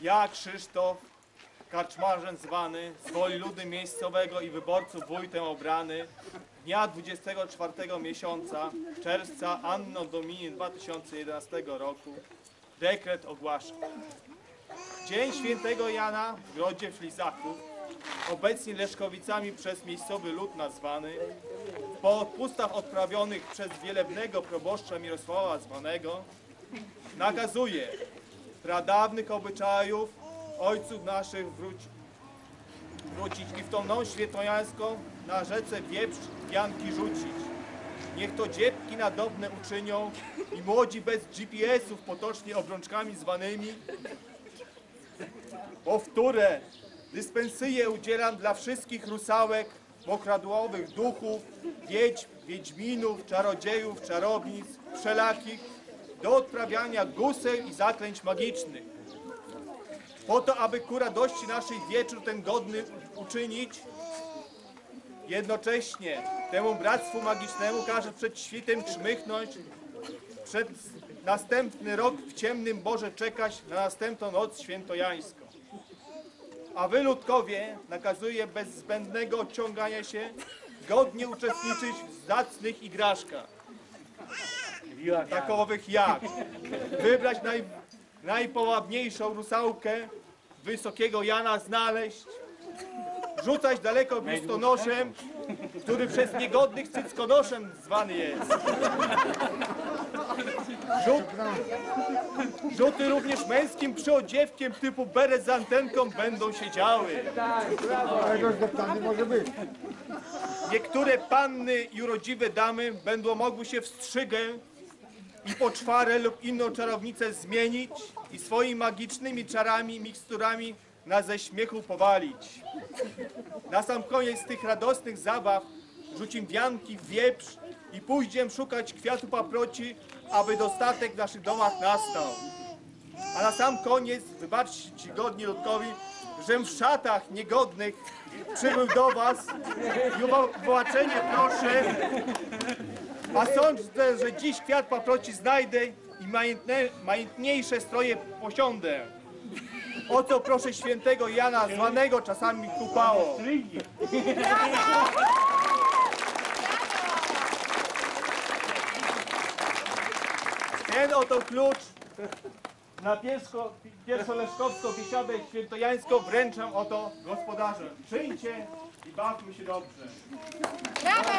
Ja, Krzysztof, karczmarzem zwany, z woli ludu miejscowego i wyborców wójtem obrany, dnia 24 miesiąca czerwca Anno Domini 2011 roku dekret ogłaszam. Dzień świętego Jana w grodzie w Lizaku, obecnie Leszkowicami przez miejscowy lud nazwany, po odpustach odprawionych przez wielebnego proboszcza Mirosława zwanego, nakazuje pradawnych obyczajów ojców naszych wróć, wrócić i w tą noc świętojańską na rzece wieprz wianki rzucić. Niech to dziebki nadobne uczynią i młodzi bez GPS-ów potocznie obrączkami zwanymi, powtórę, dyspensyję udzielam dla wszystkich rusałek, mokradłowych duchów, wiedźm, wiedźminów, czarodziejów, czarownic, wszelakich, do odprawiania guseł i zaklęć magicznych. Po to, aby ku radości naszej wieczór ten godny uczynić, jednocześnie temu bractwu magicznemu każe przed świtem czmychnąć, przed następny rok w ciemnym Boże czekać na następną noc świętojańską. A wy, ludkowie, nakazuje bez zbędnego odciągania się godnie uczestniczyć w zacnych igraszkach. Takowych jak? Wybrać naj, najpołabniejszą rusałkę, wysokiego Jana znaleźć, rzucać daleko biustonoszem, który przez niegodnych cyckonoszem zwany jest. Rzut, rzuty również męskim przyodziewkiem typu beret z antenką będą się działy. Może być. Niektóre panny i urodziwe damy będą mogły się w strzygę i poczwarę lub inną czarownicę zmienić i swoimi magicznymi czarami, miksturami na ze śmiechu powalić. Na sam koniec tych radosnych zabaw rzucim wianki w wieprz i pójdziem szukać kwiatu paproci, aby dostatek w naszych domach nastał. A na sam koniec, wybaczcie ci godni ludkowi, żem w szatach niegodnych przybył do was i o wybaczenie proszę, a sądzę, że dziś kwiat paproci znajdę i majętne, majętniejsze stroje posiądę. O co proszę świętego Jana, zwanego czasami kupało. Ten oto klucz na pierwszo, pierwszoleszkowską biesiadę świętojańską wręczam oto gospodarzem. Przyjdźcie i bawmy się dobrze. Panie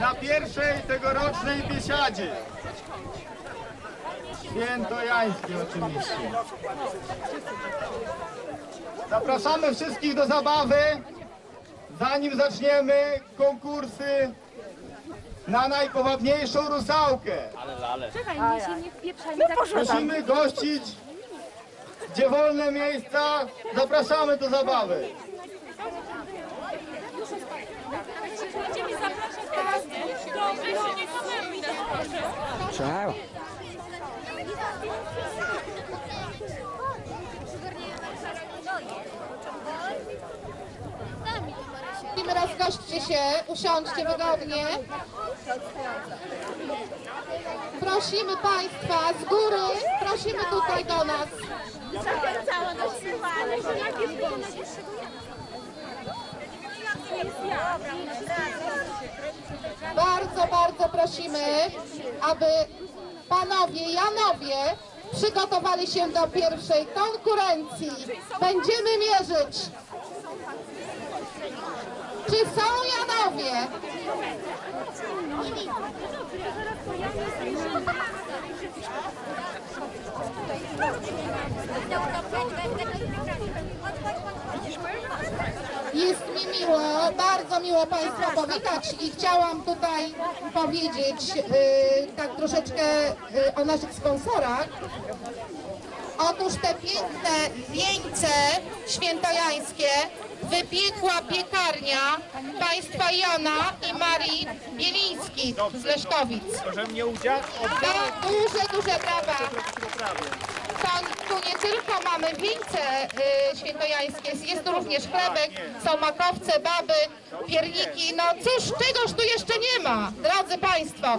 na pierwszej tegorocznej biesiadzie. Świętojańskiej oczywiście. Zapraszamy wszystkich do zabawy. Zanim zaczniemy konkursy na najpowabniejszą rusałkę. Czekaj, nie się nie wpieprzajmy tak Prosimy gościć, gdzie wolne miejsca, zapraszamy do zabawy. Będziemy zapraszać teraz, nie? Dobrze, się nie samemu Ciao. Rozgośćcie się, usiądźcie wygodnie. Prosimy Państwa z góry, prosimy tutaj do nas. Zachęcała do śpiewania, że najpierw było na wyższego Jest ja. Bardzo, bardzo prosimy, aby panowie Janowie przygotowali się do pierwszej konkurencji. Będziemy mierzyć. Czy są Janowie? Jest mi miło, bardzo miło Państwa powitać i chciałam tutaj powiedzieć y, tak troszeczkę y, o naszych sponsorach. Otóż te piękne wieńce świętojańskie wypiekła piekarnia państwa Jana i Marii Bielińskich z Leszkowic. Proszę mnie udział, oddałem To duże, duże brawa. Tu nie tylko mamy wieńce y, świętojańskie, jest tu również chlebek, są makowce, baby, pierniki. No cóż, czegoż tu jeszcze nie ma, drodzy Państwo.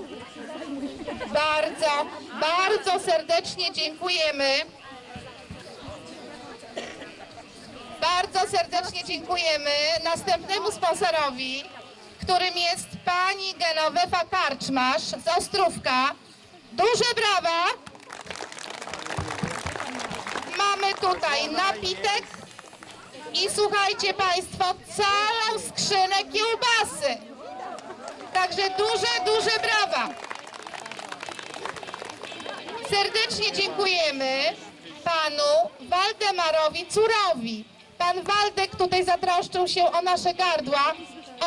Bardzo, bardzo serdecznie dziękujemy. Bardzo serdecznie dziękujemy następnemu sponsorowi, którym jest pani Genowefa Karczmasz z Ostrówka. Duże brawa! Mamy tutaj napitek i słuchajcie Państwo, całą skrzynę kiełbasy. Także duże, duże brawa. Serdecznie dziękujemy panu Waldemarowi Curowi. Pan Waldek tutaj zatroszczył się o nasze gardła.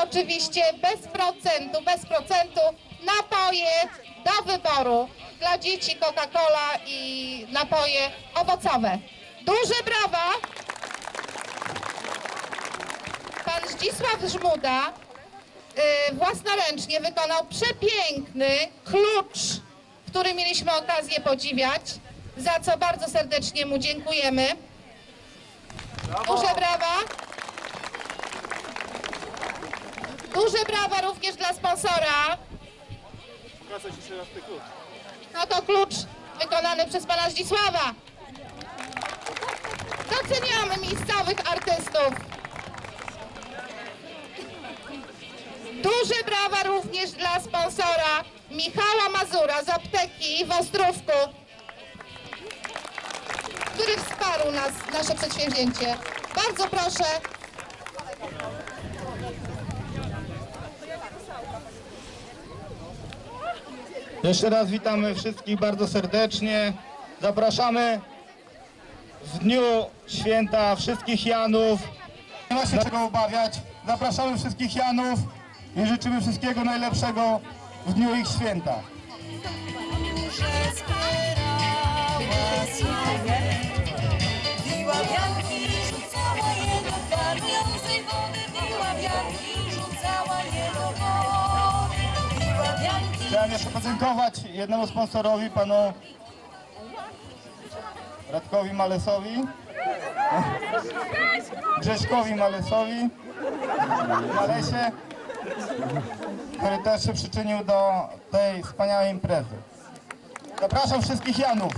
Oczywiście bez procentu, bez procentu napoje do wyboru dla dzieci Coca-Cola i napoje owocowe. Duże brawa! Pan Zdzisław Żmuda y, własnoręcznie wykonał przepiękny klucz, który mieliśmy okazję podziwiać, za co bardzo serdecznie mu dziękujemy. Duże brawa. Duże brawa również dla sponsora. Jeszcze raz ten klucz. No to klucz wykonany przez pana Zdzisława. Doceniamy miejscowych artystów. Duże brawa również dla sponsora Michała Mazura z apteki w Ostrówku, który wsparł nas, nasze przedsięwzięcie. Bardzo proszę. Jeszcze raz witamy wszystkich bardzo serdecznie. Zapraszamy w dniu święta wszystkich Janów. Nie ma się czego obawiać. Zapraszamy wszystkich Janów i życzymy wszystkiego najlepszego w dniu ich święta. Chciałem jeszcze podziękować jednemu sponsorowi, panu Radkowi Malesowi, Grześkowi Malesowi, Malesie, który też się przyczynił do tej wspaniałej imprezy. Zapraszam wszystkich Janów.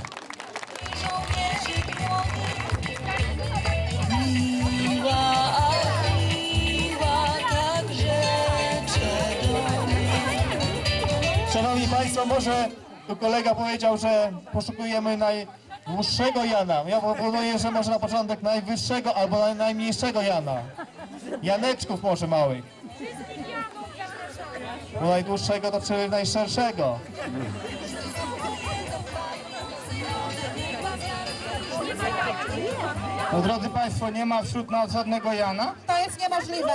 Szanowni Państwo, może tu kolega powiedział, że poszukujemy najdłuższego Jana. Ja proponuję, że może na początek najwyższego albo naj- najmniejszego Jana. Janeczków może małych. Bo najdłuższego to czyli najszerszego. No drodzy Państwo, nie ma wśród nas żadnego Jana? To jest niemożliwe.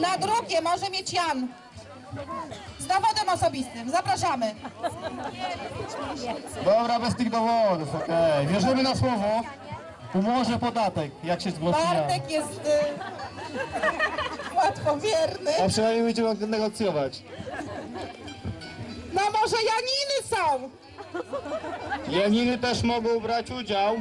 Na drugie może mieć Jan. Z dowodem osobistym. Zapraszamy. Dobra, bez tych dowodów, okej. Wierzymy na słowo. Umorze podatek, jak się zgłosi Jan. Bartek jest y, łatwowierny. A przynajmniej będziemy negocjować. No może Janiny są. Janiny też mogą brać udział.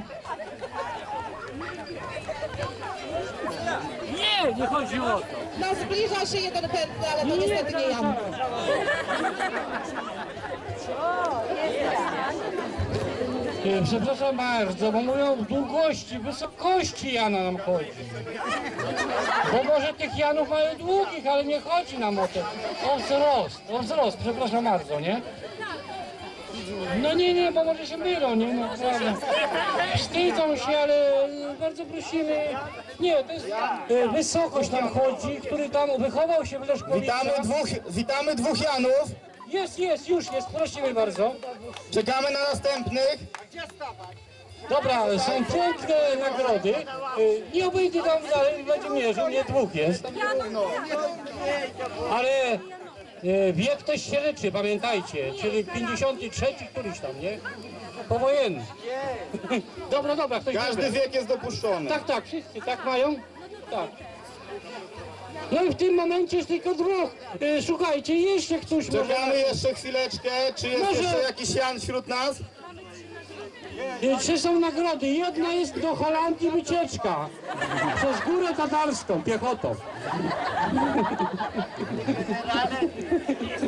Nie, nie chodzi o to. No zbliża się jeden chętny, ale to niestety nie Jan. E, Przepraszam bardzo, bo mówią o długości, wysokości Jana nam chodzi. Bo może tych Janów mają długich, ale nie chodzi nam o to. O wzrost, o wzrost, przepraszam bardzo, nie? No nie, nie, bo może się mylą, nie? Prawda. Wstydzą się, ale e, bardzo prosimy. Nie, to jest e, wysokość nam chodzi, który tam wychował się w Leszkowice. Witamy dwóch, witamy dwóch Janów. Jest, jest, już jest, prosimy bardzo. Czekamy na następnych. Dobra, są piękne nagrody. Y, Nie obejdę tam dalej, będzie mierzył, nie dwóch jest. Ale y, wiek też się liczy, pamiętajcie, czyli 53 któryś tam, nie? Powojenny. Dobra, dobra, ktoś Każdy wiek jest dopuszczony. Tak, tak, wszyscy tak mają? Tak. No i w tym momencie jest tylko dwóch. Y, Słuchajcie, jeszcze ktoś może... Czekamy jeszcze chwileczkę. Czy jest Może- jeszcze jakiś Jan wśród nas? Trzy są nagrody. Jedna jest do Holandii wycieczka. Przez górę tatarską, piechotą.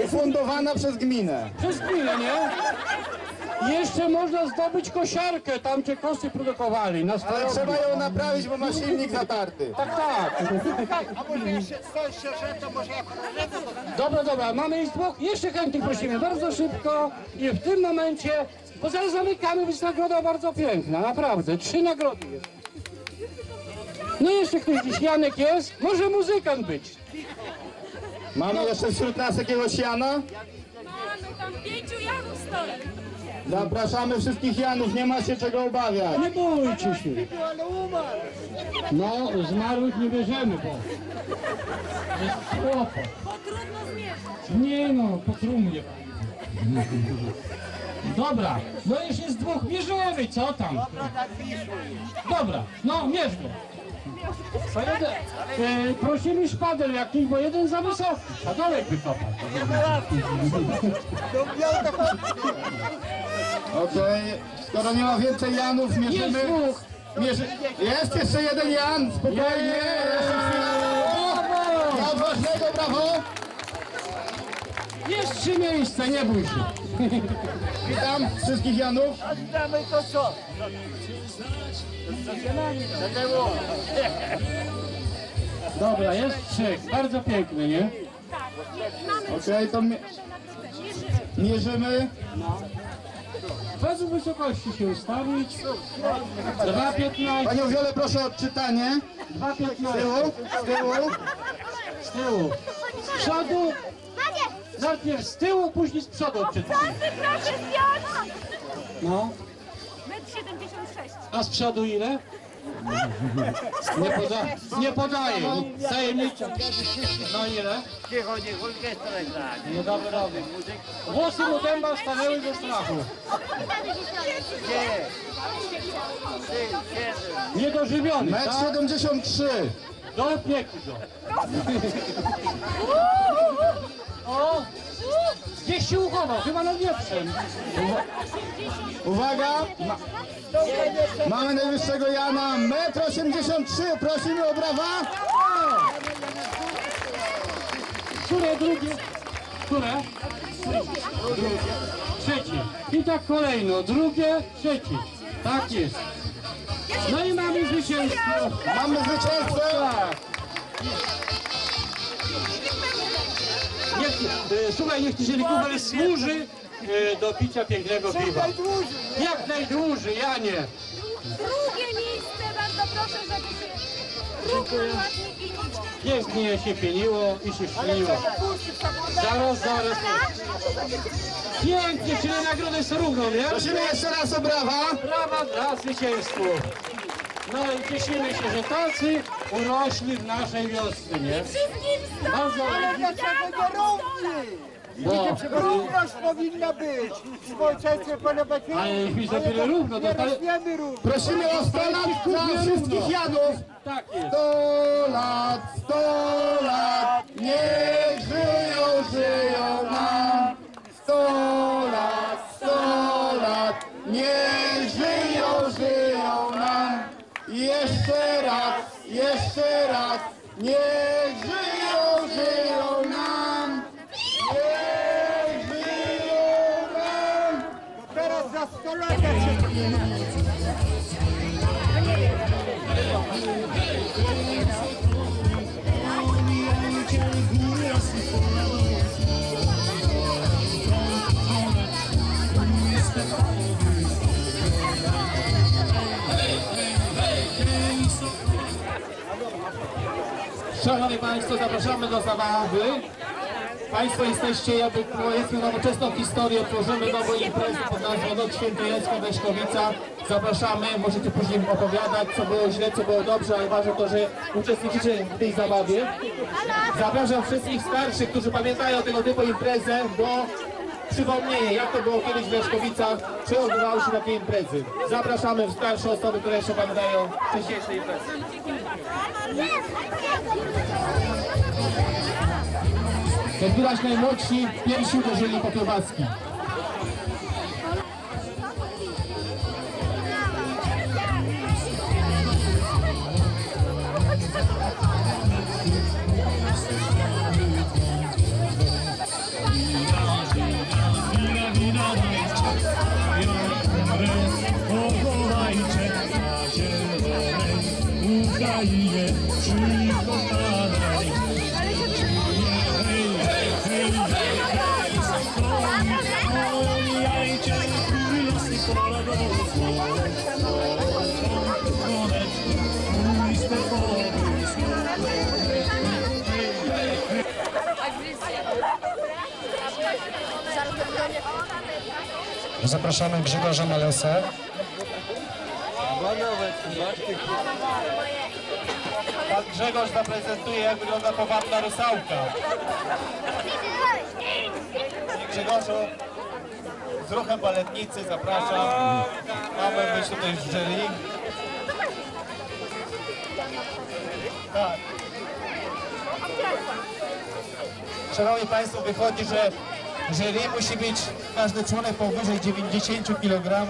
Ufundowana przez gminę. Przez chwilę, nie? Jeszcze można zdobyć kosiarkę, tam gdzie kosy produkowali, na Ale trzeba ją naprawić, bo ma silnik zatarty. Tak, tak. Dobra, dobra, mamy już dwóch. Jeszcze chętnych prosimy, bardzo szybko i w tym momencie, bo zaraz zamykamy, więc nagroda bardzo piękna, naprawdę. Trzy nagrody jest. No jeszcze ktoś dziś, Janek jest? Może muzykant być. Mamy jeszcze wśród nas jakiegoś Jana? Mamy tam pięciu Janów stoi. Zapraszamy wszystkich Janów, nie ma się czego obawiać. Nie bójcie się. No, zmarłych nie bierzemy, bo jest kłopot. Bo trudno zmierzyć. Nie no, po trumnie. Dobra, no już jest dwóch bierzemy, co tam? Dobra, no mierz go. To jeden, e, prosimy szpadel jakiś, bo jeden za wysoki, a dolek wykopał. Okej, skoro nie ma więcej Janów, Jest mierzymy. dwóch. Mierzy... Jest jeszcze jeden Jan, spokojnie. Jeszcze chwila. Brawo! Dla odważnego, brawo. Jest trzy miejsca, nie bój się. Witam wszystkich Janów. Dobra, jest trzech, bardzo piękny, nie? Okej, to mi... mierzymy. Bez wysokości się ustawić. 2,15, Panią Wiolę proszę o odczytanie. 2,15. Z tyłu, z tyłu. Z tyłu. Z przodu. Najpierw z tyłu, później z przodu odczytaj. Proszę zdjąć! No. Metr 76. A z przodu ile? Nie, poda nie podaję. Tajemniczo. No ile? No dobra, dobra. Włosy mu dęba stanęły ze strachu. Niedożywiony, Metr tak? 73. Do opieku go. Się uchował, chyba nad wieprzem. Uwaga. Ma... Mamy najwyższego Jana. Metr 83. Prosimy o brawa. Które drugie? Które? Drugie. Trzecie. I tak kolejno. Drugie, trzecie. Tak jest. No i mamy zwycięstwo. Mamy zwycięstwo. Tak. E, słuchaj, niech ci się kubel służy e, do picia pięknego piwa. Jak najdłużej, Janie. Drugie miejsce, bardzo proszę, żeby się pieniło. Pięknie się pieniło i się śniło. Zaraz, zaraz. Pięknie, czyli nagrody są równo, nie? Prosimy jeszcze raz o brawa. Brawa dla zwycięzców. No i cieszymy się, że tacy urośli w naszej wiosce, nie? Wszystkim Bardzo Ale dlaczego nie równi? bo, Równość powinna być w społeczeństwie ponowackim. Ale mi dopiero równo, Nie dostali- rośniemy równo. Prosimy o 100 lat dla wszystkich Janów. tak jest. 100 lat, 100 lat, Szanowni Państwo, zapraszamy do zabawy. Państwo jesteście, jakby powiedzmy, nowoczesną historię, tworzymy nową imprezę pod nazwą Noc Świętojańska Weszkowica. Zapraszamy, możecie później opowiadać, co było źle, co było dobrze, ale ważne to, że uczestniczycie w tej zabawie. Zapraszam wszystkich starszych, którzy pamiętają tego typu imprezę, do przypomnienia, jak to było kiedyś w Leszkowicach, czy odbywały się takie imprezy. Zapraszamy starsze osoby, które jeszcze pamiętają wcześniejsze imprezy. Odbierać najmłodsi, pierwsi uderzyli po kiełbaski. Zapraszamy Grzegorza Malesę. Pan Grzegorz zaprezentuje, jak wygląda powabna rusałka. Grzegorzu, z ruchem baletnicy zapraszam. Mamy być tutaj w jury. Tak. Szanowni Państwo, wychodzi, że jury musi być każdy członek powyżej 90 kg.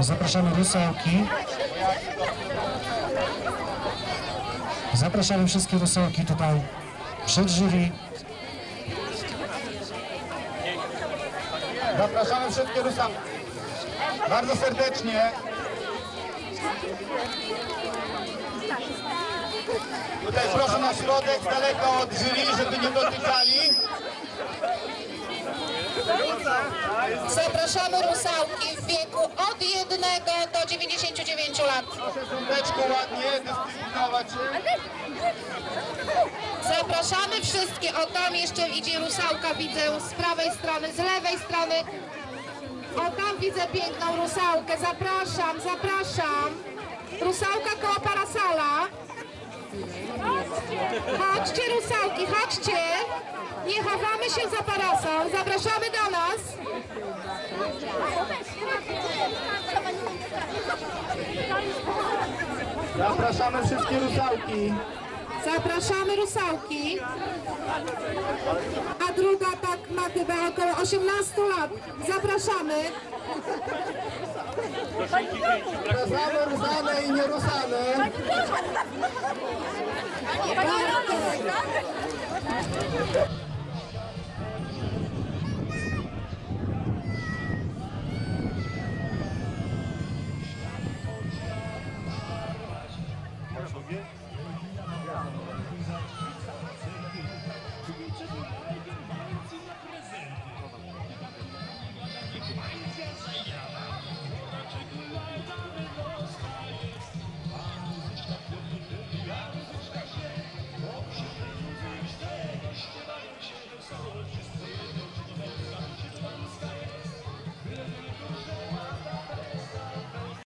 Zapraszamy rusałki. Zapraszamy wszystkie rusałki tutaj przed jury. Zapraszamy wszystkie rusałki. Bardzo serdecznie. Tutaj proszę na środek, z daleka od jury, żeby nie dotykali. Zapraszamy rusałki w wieku od 1 do 99 lat. Proszę sądeczko ładnie dyscyplinować się. Zapraszamy wszystkie. O tam jeszcze idzie rusałka, widzę z prawej strony, z lewej strony. O tam widzę piękną rusałkę. Zapraszam, zapraszam. Rusałka koło parasala. Chodźcie rusałki, chodźcie. Nie chowamy się za parasol. Zapraszamy do nas. Zapraszamy wszystkie rusałki. Zapraszamy rusałki. A druga tak ma chyba około 18 lat. Zapraszamy. Zapraszamy rusane i nierusane. Pani